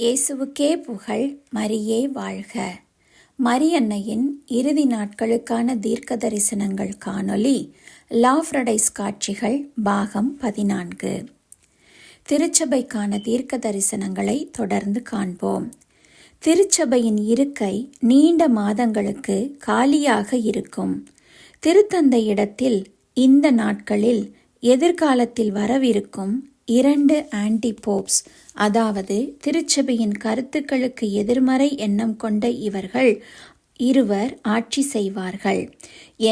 இயேசுவுக்கே புகழ் மரியே வாழ்க. மரியன்னையின் இறுதி நாட்களுக்கான தீர்க்க தரிசனங்கள் காணொளி லாஃப்ரடைஸ் காட்சிகள் பாகம் பதினான்கு. திருச்சபைக்கான தீர்க்க தரிசனங்களை தொடர்ந்து காண்போம். திருச்சபையின் இருக்கை நீண்ட மாதங்களுக்கு காலியாக இருக்கும். திருத்தந்தை இடத்தில் இந்த நாட்களில் எதிர்காலத்தில் வரவிருக்கும் இரண்டு ஆன்டி போப்ஸ் அதாவது திருச்சபையின் கருத்துக்களுக்கு எதிர்மறை எண்ணம் கொண்ட இவர்கள் இருவர் ஆட்சி செய்வார்கள்.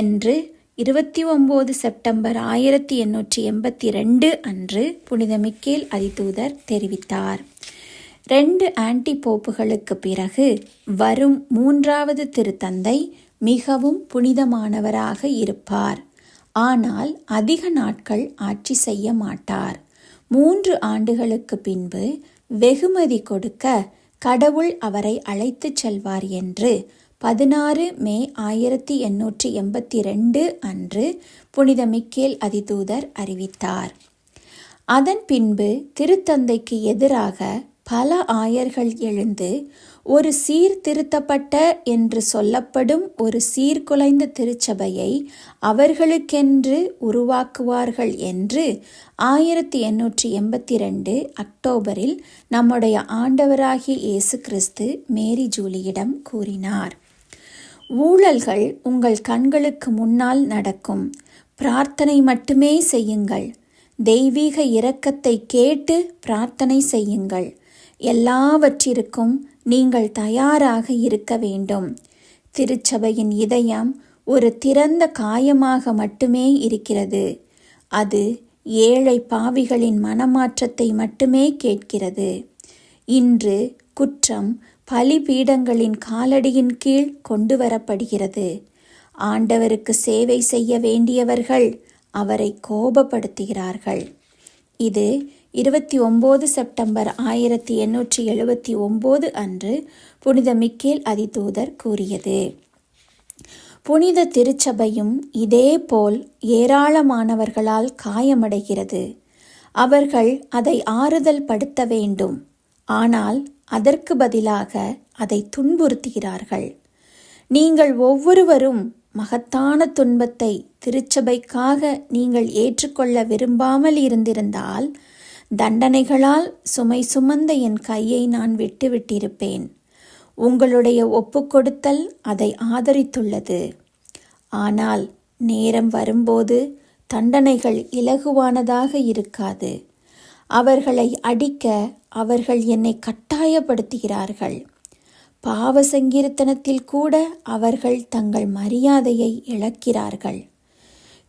என்று இருபத்தி ஒம்பது செப்டம்பர் ஆயிரத்தி எண்ணூற்றி எண்பத்தி ரெண்டு அன்று புனித மிக்கேல் அதிதூதர் தெரிவித்தார். ரெண்டு ஆன்டி போப்புகளுக்கு பிறகு வரும் மூன்றாவது திருத்தந்தை மிகவும் புனிதமானவராக இருப்பார். ஆனால் அதிக நாட்கள் ஆட்சி செய்ய மாட்டார். மூன்று ஆண்டுகளுக்கு பின்பு வெகுமதி கொடுக்க கடவுள் அவரை அழைத்துச் செல்வார் என்று பதினாறு மே ஆயிரத்தி எண்ணூற்றி எண்பத்தி ரெண்டு அன்று புனித மிக்கேல் அதிதூதர் அறிவித்தார். அதன் பின்பு திருத்தந்தைக்கு எதிராக பல ஆயர்கள் எழுந்து ஒரு சீர்திருத்தப்பட்ட என்று சொல்லப்படும் ஒரு சீர்குலைந்த திருச்சபையை அவர்களுக்கென்று உருவாக்குவார்கள் என்று ஆயிரத்தி எண்ணூற்றி எண்பத்தி ரெண்டு அக்டோபரில் நம்முடைய ஆண்டவராகிய இயேசு கிறிஸ்து மேரி ஜூலியிடம் கூறினார். ஊழல்கள் உங்கள் கண்களுக்கு முன்னால் நடக்கும். பிரார்த்தனை மட்டுமே செய்யுங்கள். தெய்வீக இரக்கத்தை கேட்டு பிரார்த்தனை செய்யுங்கள். எல்லாவற்றிற்கும் நீங்கள் தயாராக இருக்க வேண்டும். திருச்சபையின் இதயம் ஒரு திறந்த காயமாக மட்டுமே இருக்கிறது. அது ஏழை பாவிகளின் மனமாற்றத்தை மட்டுமே கேட்கிறது. இன்று குற்றம் பலிபீடங்களின் காலடியின் கீழ் கொண்டு வரப்படுகிறது. ஆண்டவருக்கு சேவை செய்ய வேண்டியவர்கள் அவரை கோபப்படுத்துகிறார்கள். இது இருபத்தி ஒம்பது செப்டம்பர் ஆயிரத்தி எண்ணூற்றி எழுபத்தி ஒம்பது அன்று புனித மிக்கேல் அதிதூதர் கூறியது. புனித திருச்சபையும் இதேபோல் ஏராளமானவர்களால் காயமடைகிறது. அவர்கள் அதை ஆறுதல் படுத்த வேண்டும். ஆனால் அதற்கு பதிலாக அதை துன்புறுத்துகிறார்கள். நீங்கள் ஒவ்வொருவரும் மகத்தான துன்பத்தை திருச்சபைக்காக நீங்கள் ஏற்றுக்கொள்ள விரும்பாமல் இருந்திருந்தால் தண்டனைகளால் சுமை சுமந்த என் கையை நான் விட்டுவிட்டிருப்பேன். உங்களுடைய ஒப்புக்கொடுத்தல் அதை ஆதரித்துள்ளது. ஆனால் நேரம் வரும்போது தண்டனைகள் இலகுவானதாக இருக்காது. அவர்களை அடிக்க அவர்கள் என்னை கட்டாயப்படுத்துகிறார்கள். பாவ சங்கீர்த்தனத்தில் கூட அவர்கள் தங்கள் மரியாதையை இழக்கிறார்கள்.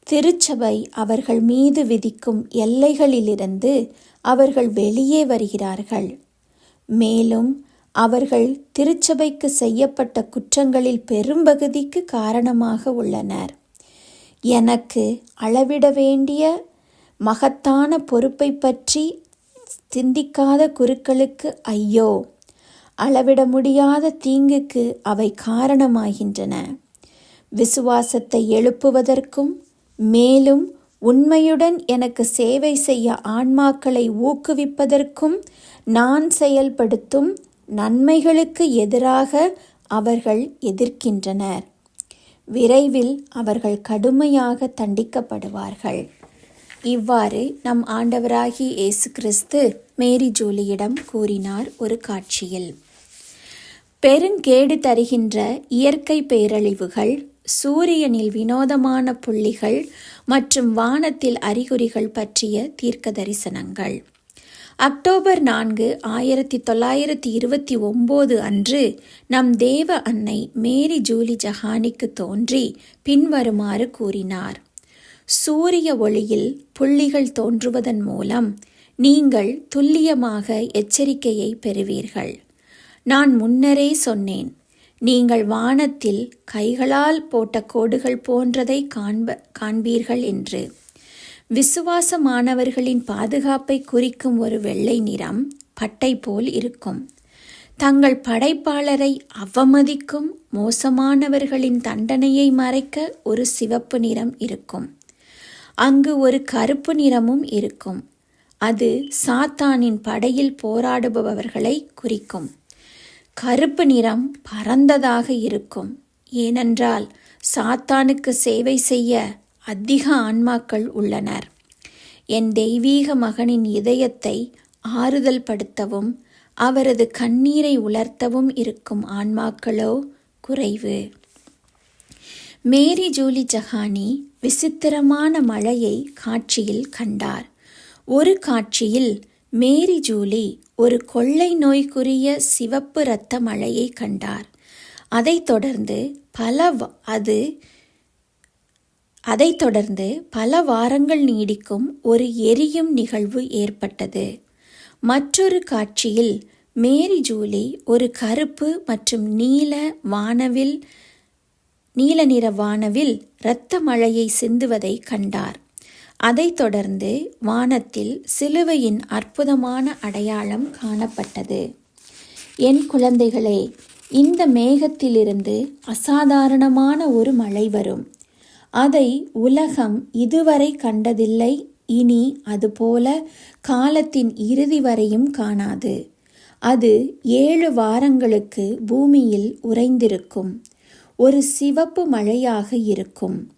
திருச்சபை அவர்கள் மீது விதிக்கும் எல்லைகளிலிருந்து அவர்கள் வெளியே வருகிறார்கள். மேலும் அவர்கள் திருச்சபைக்கு செய்யப்பட்ட குற்றங்களில் பெரும்பகுதிக்கு காரணமாக உள்ளனர். எனக்கு அளவிட வேண்டிய மகத்தான பொறுப்பை பற்றி சிந்திக்காத குருக்களுக்கு ஐயோ! அளவிட முடியாத தீங்குக்கு அவை காரணமாகின்றன. விசுவாசத்தை எழுப்புவதற்கும் மேலும் உண்மையுடன் எனக்கு சேவை செய்ய ஆன்மாக்களை ஊக்குவிப்பதற்கும் நான் செயல்படுத்தும் நன்மைகளுக்கு எதிராக அவர்கள் எதிர்க்கின்றனர். விரைவில் அவர்கள் கடுமையாக தண்டிக்கப்படுவார்கள். இவ்வாறு நம் ஆண்டவராகி இயேசு கிறிஸ்து மேரி ஜூலியிடம் கூறினார் ஒரு காட்சியில். பெருங்கேடு தருகின்ற இயற்கை பேரழிவுகள் சூரியனில் வினோதமான புள்ளிகள் மற்றும் வானத்தில் அறிகுறிகள் பற்றிய தீர்க்க தரிசனங்கள் அக்டோபர் நான்கு ஆயிரத்தி தொள்ளாயிரத்தி இருபத்தி ஒம்போது அன்று நம் தேவ அன்னை மேரி ஜூலி ஜஹானிக்கு தோன்றி பின்வருமாறு கூறினார். சூரிய ஒளியில் புள்ளிகள் தோன்றுவதன் மூலம் நீங்கள் துல்லியமாக எச்சரிக்கையை பெறுவீர்கள். நான் முன்னரே சொன்னேன் நீங்கள் வானத்தில் கைகளால் போட்ட கோடுகள் போன்றதை காண்ப காண்பீர்கள் என்று. விசுவாசமானவர்களின் பாதுகாப்பை குறிக்கும் ஒரு வெள்ளை நிறம் பட்டை போல் இருக்கும். தங்கள் படைப்பாளரை அவமதிக்கும் மோசமானவர்களின் தண்டனையை மறைக்க ஒரு சிவப்பு நிறம் இருக்கும். அங்கு ஒரு கருப்பு நிறமும் இருக்கும். அது சாத்தானின் படையில் போராடுபவர்களை குறிக்கும். கருப்பு நிறம் பரந்ததாக இருக்கும். ஏனென்றால் சாத்தானுக்கு சேவை செய்ய அதிக ஆன்மாக்கள் உள்ளனர். என் தெய்வீக மகனின் இதயத்தை ஆறுதல் படுத்தவும் அவரது கண்ணீரை உலர்த்தவும் இருக்கும் ஆன்மாக்களோ குறைவு. மேரி ஜூலி ஜஹானி விசித்திரமான மழையை காட்சியில் கண்டார். ஒரு காட்சியில் மேரி ஜூலி ஒரு கொள்ளை நோய்க்குரிய சிவப்பு இரத்த மழையை கண்டார். அதைத் தொடர்ந்து பல அது அதைத் தொடர்ந்து பல வாரங்கள் நீடிக்கும் ஒரு எரியும் நிகழ்வு ஏற்பட்டது. மற்றொரு காட்சியில் மேரி ஜூலி ஒரு கருப்பு மற்றும் நீல வானவில் நீல நிற வானவில் இரத்த மழையை சிந்துவதை கண்டார். அதைத் தொடர்ந்து வானத்தில் சிலுவையின் அற்புதமான அடையாளம் காணப்பட்டது. என் குழந்தைகளே இந்த மேகத்திலிருந்து அசாதாரணமான ஒரு மழை வரும். அதை உலகம் இதுவரை கண்டதில்லை இனி அதுபோல காலத்தின் இறுதி வரையும் காணாது. அது ஏழு வாரங்களுக்கு பூமியில் உறைந்திருக்கும். ஒரு சிவப்பு மழையாக இருக்கும்.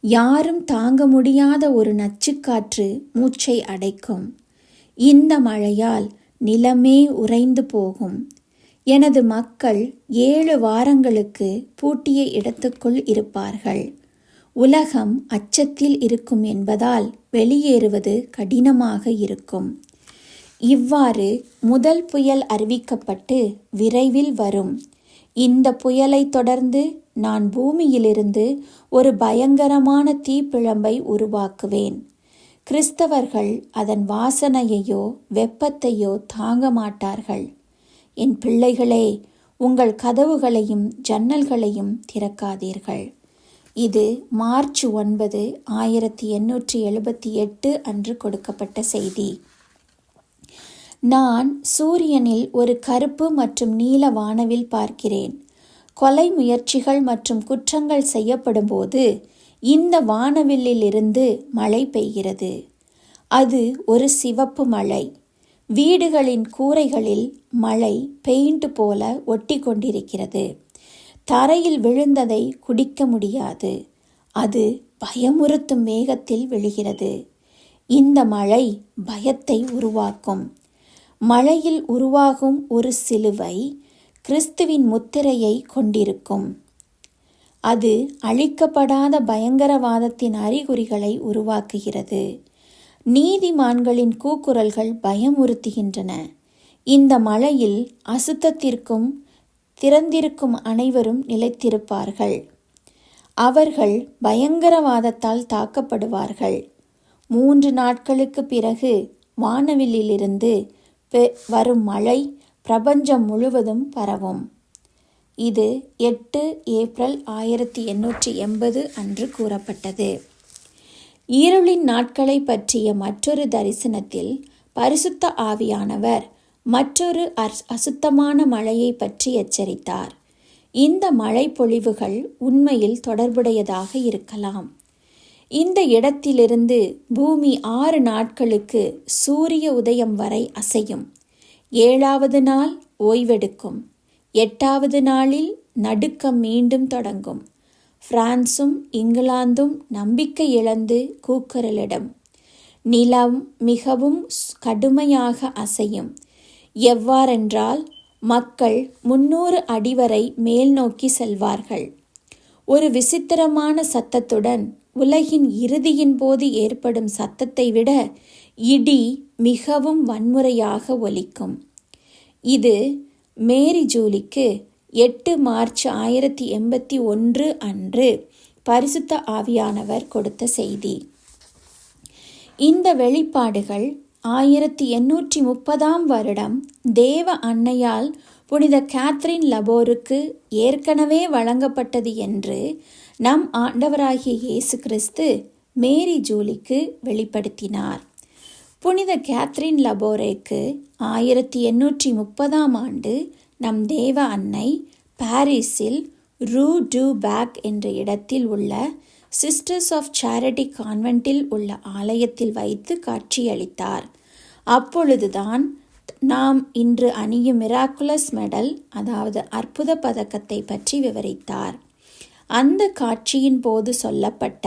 யாரும் தாங்க முடியாத ஒரு நச்சுக்காற்று மூச்சை அடைக்கும். இந்த மழையால் நிலமே உறைந்து போகும். எனது மக்கள் ஏழு வாரங்களுக்கு பூட்டிய இடத்துக்குள் இருப்பார்கள். உலகம் அச்சத்தில் இருக்கும் என்பதால் வெளியேறுவது கடினமாக இருக்கும். இவ்வாறு முதல் புயல் அறிவிக்கப்பட்டு விரைவில் வரும். இந்த புயலை தொடர்ந்து நான் பூமியிலிருந்து ஒரு பயங்கரமான தீப்பிழம்பை உருவாக்குவேன். கிறிஸ்தவர்கள் அதன் வாசனையையோ வெப்பத்தையோ தாங்க மாட்டார்கள். என் பிள்ளைகளே உங்கள் கதவுகளையும் ஜன்னல்களையும் திறக்காதீர்கள். இது மார்ச் ஒன்பது ஆயிரத்தி எண்ணூற்றி எழுபத்தி எட்டு அன்று கொடுக்கப்பட்ட செய்தி. நான் சூரியனில் ஒரு கருப்பு மற்றும் நீல வானவில் பார்க்கிறேன். கொலை முயற்சிகள் மற்றும் குற்றங்கள் செய்யப்படும்போது இந்த வானவில்லிலிருந்து மழை பெய்கிறது. அது ஒரு சிவப்பு மழை. வீடுகளின் கூரைகளில் மழை பெயிண்ட் போல ஒட்டி கொண்டிருக்கிறது தரையில் விழுந்ததை குடிக்க முடியாது. அது பயமுறுத்தும் மேகத்தில் விழுகிறது. இந்த மழை பயத்தை உருவாக்கும். மழையில் உருவாகும் ஒரு சிலுவை கிறிஸ்துவின் முத்திரையை கொண்டிருக்கும். அது அழிக்கப்படாத பயங்கரவாதத்தின் அறிகுறிகளை உருவாக்குகிறது. நீதிமான்களின் கூக்குரல்கள் பயமுறுத்துகின்றன. இந்த மழையில் அசுத்தத்திற்கும் திறந்திருக்கும் அனைவரும் நிலைத்திருப்பார்கள். அவர்கள் பயங்கரவாதத்தால் தாக்கப்படுவார்கள். மூன்று நாட்களுக்கு பிறகு வானவில்லிலிருந்து பெ- வரும் மழை பிரபஞ்சம் முழுவதும் பரவும். இது எட்டு ஏப்ரல் ஆயிரத்தி எண்ணூற்றி எண்பது அன்று கூறப்பட்டது. ஈருளின் நாட்களை பற்றிய மற்றொரு தரிசனத்தில் பரிசுத்த ஆவியானவர் மற்றொரு அசுத்தமான மழையை பற்றி எச்சரித்தார். இந்த மழை பொழிவுகள் உண்மையில் தொடர்புடையதாக இருக்கலாம். இந்த இடத்திலிருந்து பூமி ஆறு நாட்களுக்கு சூரிய உதயம் வரை அசையும். ஏழாவது நாள் ஓய்வெடுக்கும். எட்டாவது நாளில் நடுக்கம் மீண்டும் தொடங்கும். பிரான்சும் இங்கிலாந்தும் நம்பிக்கை இழந்து கூக்குரலிடும். நிலம் மிகவும் கடுமையாக அசையும். எவ்வாறென்றால் மக்கள் முன்னூறு அடி வரை மேல் நோக்கி செல்வார்கள். ஒரு விசித்திரமான சத்தத்துடன் உலகின் இறுதியின் போது ஏற்படும் சத்தத்தை விட இடி மிகவும் வன்முறையாக ஒலிக்கும். இது மேரி ஜூலிக்கு எட்டு மார்ச் ஆயிரத்தி எண்பத்தி ஒன்று அன்று பரிசுத்த ஆவியானவர் கொடுத்த செய்தி. இந்த வெளிப்பாடுகள் ஆயிரத்தி எண்ணூற்றி முப்பதாம் வருடம் தேவ அன்னையால் புனித கேத்ரின் லபோருக்கு ஏற்கனவே வழங்கப்பட்டது என்று நம் ஆண்டவராகிய இயேசு கிறிஸ்து மேரி ஜூலிக்கு வெளிப்படுத்தினார். புனித கேத்ரின் லபோரேக்கு ஆயிரத்தி எண்ணூற்றி முப்பதாம் ஆண்டு நம் தேவ அன்னை பாரிஸில் ரூ டூ பேக் என்ற இடத்தில் உள்ள சிஸ்டர்ஸ் ஆஃப் சேரிட்டி கான்வென்ட்டில் உள்ள ஆலயத்தில் வைத்து காட்சியளித்தார். அப்பொழுதுதான் நாம் இன்று அணியும் மிராக்குலஸ் மெடல் அதாவது அற்புத பதக்கத்தை பற்றி விவரித்தார். அந்த காட்சியின் போது சொல்லப்பட்ட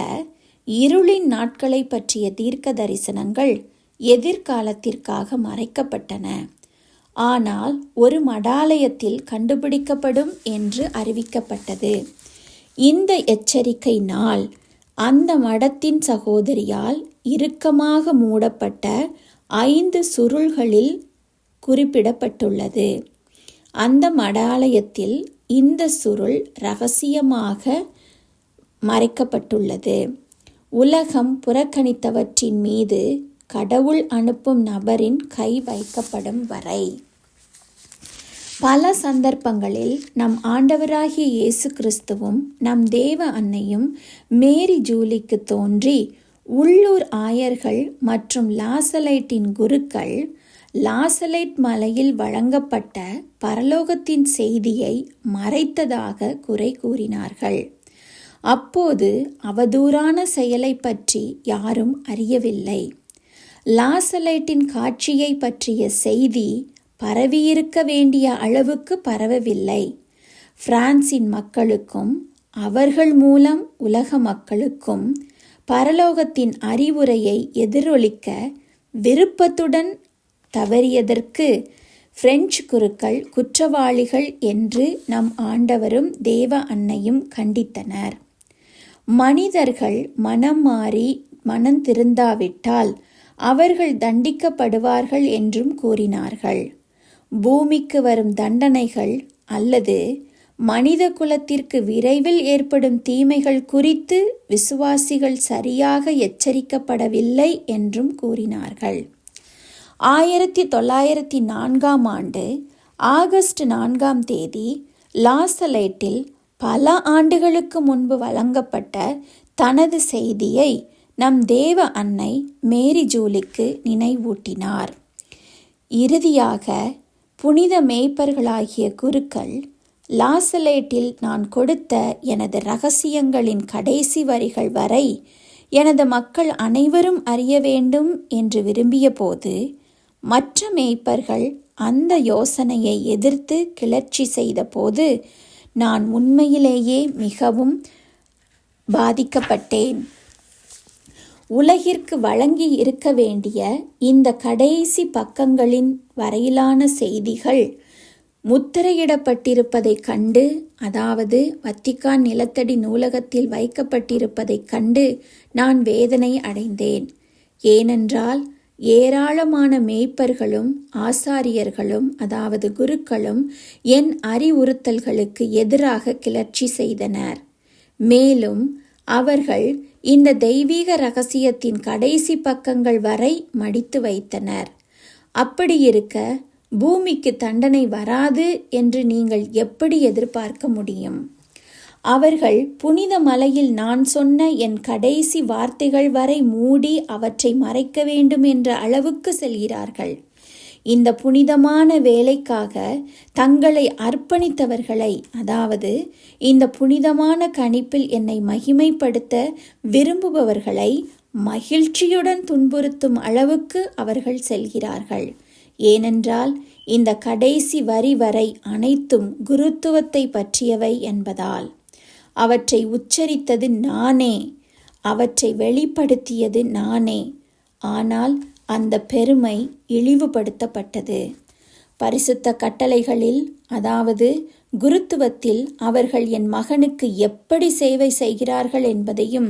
இருளின் நாட்களை பற்றிய தீர்க்க தரிசனங்கள் எதிர்காலத்திற்காக மறைக்கப்பட்டன. ஆனால் ஒரு மடாலயத்தில் கண்டுபிடிக்கப்படும் என்று அறிவிக்கப்பட்டது. இந்த எச்சரிக்கை நாள் அந்த மடத்தின் சகோதரியால் இறுக்கமாக மூடப்பட்ட ஐந்து சுருள்களில் குறிப்பிடப்பட்டுள்ளது. அந்த மடாலயத்தில் இந்த சுருள் ரகசியமாக மறைக்கப்பட்டுள்ளது. உலகம் புறக்கணித்தவற்றின் மீது கடவுள் அனுப்பும் நபரின் கை வைக்கப்படும் வரை. பல சந்தர்ப்பங்களில் நம் ஆண்டவராகிய இயேசு கிறிஸ்துவும் நம் தேவ அன்னையும் மேரி ஜூலிக்கு தோன்றி உள்ளூர் ஆயர்கள் மற்றும் லாசலைட்டின் குருக்கள் லாசலைட் மலையில் வழங்கப்பட்ட பரலோகத்தின் செய்தியை மறைத்ததாக குறை கூறினார்கள். அப்போது அவதூறான செயலை பற்றி யாரும் அறியவில்லை. லாசலைட்டின் காட்சியை பற்றிய செய்தி பரவியிருக்க வேண்டிய அளவுக்கு பரவவில்லை. பிரான்சின் மக்களுக்கும் அவர்கள் மூலம் உலக மக்களுக்கும் பரலோகத்தின் அறிவுரையை எதிரொலிக்க விருப்பத்துடன் தவறியதற்கு பிரெஞ்சு குருக்கள் குற்றவாளிகள் என்று நம் ஆண்டவரும் தேவ அன்னையும் கண்டித்தனர். மனிதர்கள் மனம் மாறி மனம் திருந்தாவிட்டால் அவர்கள் தண்டிக்கப்படுவார்கள் என்றும் கூறினார்கள். பூமிக்கு வரும் தண்டனைகள் அல்லது மனித குலத்திற்கு விரைவில் ஏற்படும் தீமைகள் குறித்து விசுவாசிகள் சரியாக எச்சரிக்கப்படவில்லை என்றும் கூறினார்கள். ஆயிரத்தி தொள்ளாயிரத்தி நான்காம் ஆண்டு ஆகஸ்ட் நான்காம் தேதி லாசலைட்டில் பல ஆண்டுகளுக்கு முன்பு வழங்கப்பட்ட தனது செய்தியை நம் தேவ அன்னை மேரி ஜூலிக்கு நினைவூட்டினார். இறுதியாக புனித மேய்ப்பர்களாகிய குருக்கள் லாசலேட்டில் நான் கொடுத்த எனது ரகசியங்களின் கடைசி வரிகள் வரை எனது மக்கள் அனைவரும் அறிய வேண்டும் என்று விரும்பிய போது மற்ற மேய்ப்பர்கள் அந்த யோசனையை எதிர்த்து கிளர்ச்சி செய்தபோது நான் உண்மையிலேயே மிகவும் பாதிக்கப்பட்டேன். உலகிற்கு வழங்கி இருக்க வேண்டிய இந்த கடைசி பக்கங்களின் வரையிலான செய்திகள் முத்திரையிடப்பட்டிருப்பதைக் கண்டு அதாவது வத்திக்கான் நிலத்தடி நூலகத்தில் வைக்கப்பட்டிருப்பதைக் கண்டு நான் வேதனை அடைந்தேன். ஏனென்றால் ஏராளமான மேய்ப்பர்களும் ஆசாரியர்களும் அதாவது குருக்களும் என் அறிவுறுத்தல்களுக்கு எதிராக கிளர்ச்சி செய்தனர். மேலும் அவர்கள் இந்த தெய்வீக ரகசியத்தின் கடைசி பக்கங்கள் வரை மடித்து வைத்தனர். அப்படியிருக்க பூமிக்கு தண்டனை வராது என்று நீங்கள் எப்படி எதிர்பார்க்க முடியும்? அவர்கள் புனித மலையில் நான் சொன்ன என் கடைசி வார்த்தைகள் வரை மூடி அவற்றை மறைக்க வேண்டும் என்ற அளவுக்கு செல்கிறார்கள். இந்த புனிதமான வேலைக்காக தங்களை அர்ப்பணித்தவர்களை அதாவது இந்த புனிதமான கணிப்பில் என்னை மகிமைப்படுத்த விரும்புபவர்களை மகிழ்ச்சியுடன் துன்புறுத்தும் அளவுக்கு அவர்கள் செல்கிறார்கள். ஏனென்றால் இந்த கடைசி வரி வரை அனைத்தும் குருத்துவத்தை பற்றியவை என்பதால். அவற்றை உச்சரித்தது நானே அவற்றை வெளிப்படுத்தியது நானே. ஆனால் அந்த பெருமை இழிவுபடுத்தப்பட்டது. பரிசுத்த கட்டளைகளில் அதாவது குருத்துவத்தில் அவர்கள் என் மகனுக்கு எப்படி சேவை செய்கிறார்கள் என்பதையும்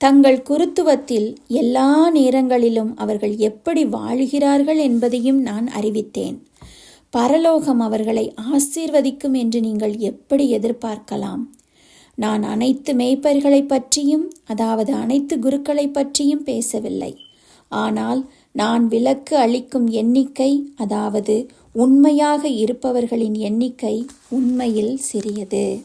தங்கள் குருத்துவத்தில் எல்லா நேரங்களிலும் அவர்கள் எப்படி வாழுகிறார்கள் என்பதையும் நான் அறிவித்தேன். பரலோகம் அவர்களை ஆசீர்வதிக்கும் என்று நீங்கள் எப்படி எதிர்பார்க்கலாம்? நான் அனைத்து மேய்ப்பர்களை பற்றியும் அதாவது அனைத்து குருக்களை பற்றியும் பேசவில்லை. ஆனால் நான் விலக்கு அளிக்கும் எண்ணிக்கை அதாவது உண்மையாக இருப்பவர்களின் எண்ணிக்கை உண்மையில் சிறியது.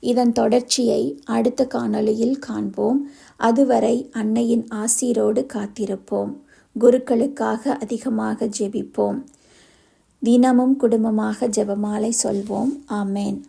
இதன் தொடர்ச்சியை அடுத்த காணொளியில் காண்போம். அதுவரை அன்னையின் ஆசீரோடு காத்திருப்போம். குருக்களுக்காக அதிகமாக ஜெபிப்போம். தினமும் குடும்பமாக ஜெபமாலை சொல்வோம். ஆமேன்.